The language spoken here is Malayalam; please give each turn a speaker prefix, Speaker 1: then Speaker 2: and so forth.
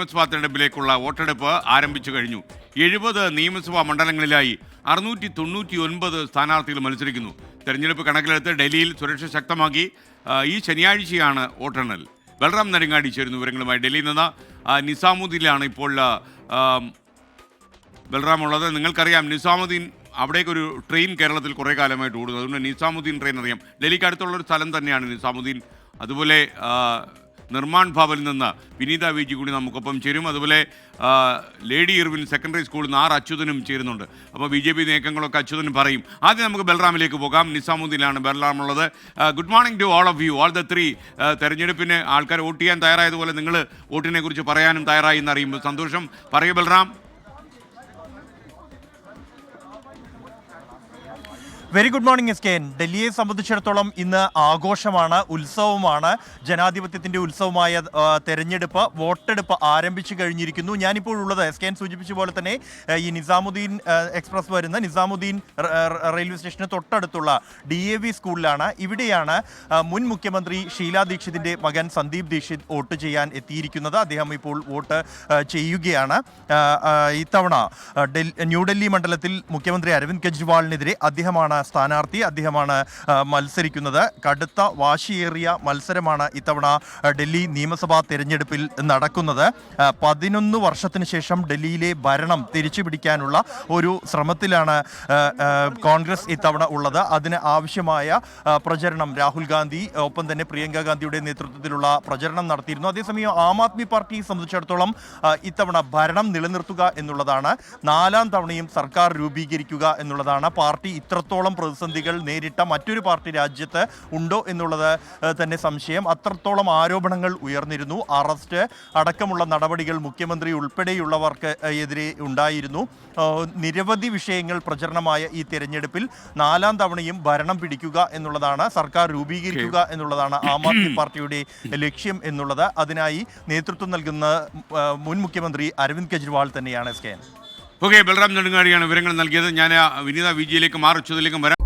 Speaker 1: നിയമസഭാ തെരഞ്ഞെടുപ്പിലേക്കുള്ള വോട്ടെടുപ്പ് ആരംഭിച്ചു കഴിഞ്ഞു. എഴുപത് നിയമസഭാ മണ്ഡലങ്ങളിലായി അറുന്നൂറ്റി തൊണ്ണൂറ്റി ഒൻപത് സ്ഥാനാർത്ഥികൾ മത്സരിക്കുന്നു. തെരഞ്ഞെടുപ്പ് കണക്കിലെടുത്ത് ഡൽഹിയിൽ സുരക്ഷ ശക്തമാക്കി ഈ ശനിയാഴ്ചയാണ് വോട്ടെണ്ണൽ. ബൽറാം നരങ്ങാടി ചേരുന്നു വിവരങ്ങളുമായി. ഡൽഹിയിൽ നിന്ന് നിസാമുദ്ദീനിലാണ് ഇപ്പോൾ ബൽറാം ഉള്ളത് നിങ്ങൾക്കറിയാം നിസാമുദ്ദീൻ അവിടേക്കൊരു ട്രെയിൻ കേരളത്തിൽ കുറേ കാലമായിട്ട് ഓടുന്നു. അതുകൊണ്ട് നിസാമുദ്ദീൻ ട്രെയിൻ അറിയാം. ഡൽഹിക്ക് അടുത്തുള്ള ഒരു സ്ഥലം തന്നെയാണ് നിസാമുദ്ദീൻ. അതുപോലെ നിർമ്മാൺ ഭവനിൽ നിന്ന് വിനീത വി ജി കൂടി നമുക്കൊപ്പം ചേരും. അതുപോലെ ലേഡി ഇർവിൻ സെക്കൻഡറി സ്കൂളിൽ നിന്ന് ആർ അച്യുതനും ചേരുന്നുണ്ട്. അപ്പോൾ ബി ജെ പി നീക്കങ്ങളൊക്കെ അച്യുതനും പറയും. ആദ്യം നമുക്ക് ബൽറാമിലേക്ക് പോകാം. നിസാമുദ്ദീനാണ് ബൽറാം ഉള്ളത് good morning to all of you all the three തെരഞ്ഞെടുപ്പിന് ആൾക്കാർ വോട്ട് ചെയ്യാൻ തയ്യാറായതുപോലെ നിങ്ങൾ വോട്ടിനെ കുറിച്ച് പറയാനും തയ്യാറായി എന്നറിയുമ്പോൾ സന്തോഷം. പറയൂ Balram.
Speaker 2: Very good morning S K N ഡൽഹിയെ സംബന്ധിച്ചിടത്തോളം ഇന്ന് ആഘോഷമാണ് ഉത്സവമാണ് ജനാധിപത്യത്തിന്റെ ഉത്സവമായ തെരഞ്ഞെടുപ്പ് വോട്ടെടുപ്പ് ആരംഭിച്ചു കഴിഞ്ഞിരിക്കുന്നു. ഞാനിപ്പോൾ ഉള്ളത് എസ് കെ എൻ സൂചിപ്പിച്ച പോലെ തന്നെ ഈ നിസാമുദ്ദീൻ എക്സ്പ്രസ് വരുന്ന നിസാമുദ്ദീൻ റെയിൽവേ സ്റ്റേഷന് തൊട്ടടുത്തുള്ള ഡി എ വി സ്കൂളിലാണ്. ഇവിടെയാണ് മുൻ മുഖ്യമന്ത്രി ഷീല ദീക്ഷിതിന്റെ മകൻ സന്ദീപ് ദീക്ഷിത് വോട്ട് ചെയ്യാൻ എത്തിയിരിക്കുന്നത്. അദ്ദേഹം ഇപ്പോൾ വോട്ട് ചെയ്യുകയാണ്. ഇത്തവണ ഡൽ- ന്യൂഡൽഹി മണ്ഡലത്തിൽ മുഖ്യമന്ത്രി അരവിന്ദ് കെജ്രിവാളിനെതിരെ അദ്ദേഹമാണ് സ്ഥാനാർത്ഥി അദ്ദേഹമാണ് മത്സരിക്കുന്നത്. കടുത്ത വാശിയേറിയ മത്സരമാണ് ഇത്തവണ ഡൽഹി നിയമസഭാ തെരഞ്ഞെടുപ്പിൽ നടക്കുന്നത്. പതിനൊന്ന് വർഷത്തിന് ശേഷം ഡൽഹിയിലെ ഭരണം തിരിച്ചു പിടിക്കാനുള്ള ഒരു ശ്രമത്തിലാണ് കോൺഗ്രസ് ഇത്തവണ ഉള്ളത്. അതിന് ആവശ്യമായ പ്രചരണം രാഹുൽ ഗാന്ധി ഒപ്പം തന്നെ പ്രിയങ്ക ഗാന്ധിയുടെ നേതൃത്വത്തിലുള്ള പ്രചരണം നടത്തിയിരുന്നു. അതേസമയം ആം ആദ്മി പാർട്ടിയെ സംബന്ധിച്ചിടത്തോളം ഇത്തവണ ഭരണം നിലനിർത്തുക എന്നുള്ളതാണ്. നാലാം തവണയും സർക്കാർ രൂപീകരിക്കുക എന്നുള്ളതാണ്. പാർട്ടി ഇത്രത്തോളം പ്രതിസന്ധികൾ നേരിട്ട മറ്റൊരു പാർട്ടി രാജ്യത്ത് ഉണ്ടോ എന്നുള്ളത് തന്നെ സംശയം. അത്രത്തോളം ആരോപണങ്ങൾ ഉയർന്നിരുന്നു. അറസ്റ്റ് അടക്കമുള്ള നടപടികൾ മുഖ്യമന്ത്രി ഉൾപ്പെടെയുള്ളവർക്ക് എതിരെ ഉണ്ടായിരുന്നു. നിരവധി വിഷയങ്ങൾ പ്രചരണമായ ഈ തെരഞ്ഞെടുപ്പിൽ നാലാം തവണയും ഭരണം പിടിക്കുക എന്നുള്ളതാണ് സർക്കാർ രൂപീകരിക്കുക എന്നുള്ളതാണ് ആം ആദ്മി പാർട്ടിയുടെ ലക്ഷ്യം എന്നുള്ളത്. അതിനായി നേതൃത്വം നൽകുന്ന മുൻ മുഖ്യമന്ത്രി അരവിന്ദ് കെജ്രിവാൾ തന്നെയാണ് എസ് കെ
Speaker 1: ഓക്കെ ബൽറാം നെടുങ്ങാടിയാണ് വിവരങ്ങൾ നൽകിയത്. ഞാൻ വിനീത വിജിയിലേക്കും ആർ അച്യുതിലേക്കും വരാം.